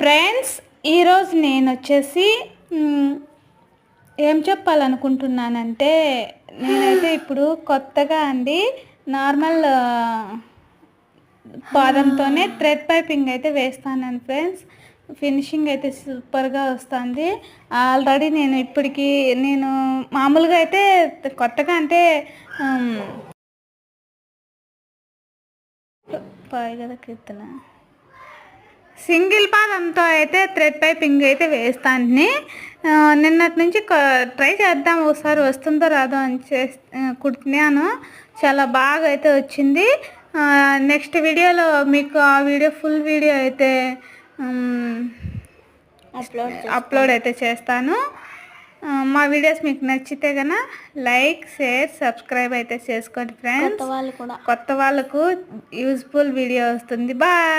Friends ఈరోజు నేను వచ్చేసి ఏం చెప్పాలనుకుంటున్నానంటే నేనైతే ఇప్పుడు కొత్తగా అండి నార్మల్ పాదంతోనే థ్రెడ్ పైపింగ్ అయితే వేస్తాను ఫ్రెండ్స్. ఫినిషింగ్ అయితే సూపర్గా వస్తుంది. ఆల్రెడీ నేను ఇప్పటికి నేను మామూలుగా అయితే కొత్తగా అంటే పాయ్ కదా కీర్తన. సింగిల్ పాదంతో అయితే థ్రెడ్ పైపింగ్ అయితే వేస్తాను నిన్నటి నుంచి ట్రై చేద్దాం ఒకసారి వస్తుందో రాదో అని చే కుట్టినాను చాలా బాగా అయితే వచ్చింది. నెక్స్ట్ వీడియోలో మీకు ఆ వీడియో ఫుల్ వీడియో అయితే అప్లోడ్ అప్లోడ్ అయితే చేస్తాను. మా వీడియోస్ మీకు నచ్చితే గన లైక్ షేర్ సబ్స్క్రైబ్ అయితే చేసుకోండి ఫ్రెండ్స్. కొత్త వాళ్ళకు యూజ్ఫుల్ వీడియో వస్తుంది. బాయ్!